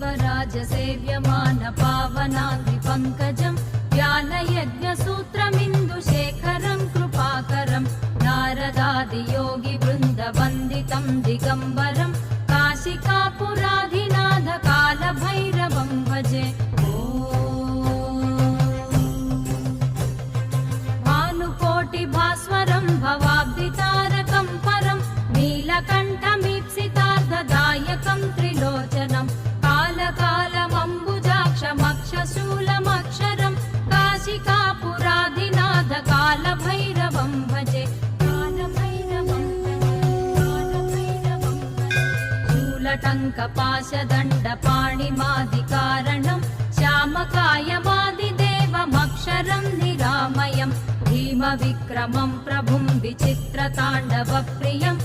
దేవరాజసేవ్యమాన పావనాది పంకజం ధ్యానయజ్ఞసూత్రమిందు శేఖరం కృపాకరం నారదాది యోగి బృంద వందితం దిగంబరం కాశికాపురాధినాథ కాలభైరవం భజే. భానుకోటి భాస్వరం భవాబ్ది తారకం పరం నీలకంఠం शूलमक्षरं काशिकापुराधिनाथकालभैरवं शिकापुराधिनाथकालभैरवं शूलटङ्कपाशदण्डपाणिमादिकारणं श्यामकायमादिदेवमक्षरं निरामयं। भीमविक्रमं प्रभुं विचित्रताण्डवप्रियम्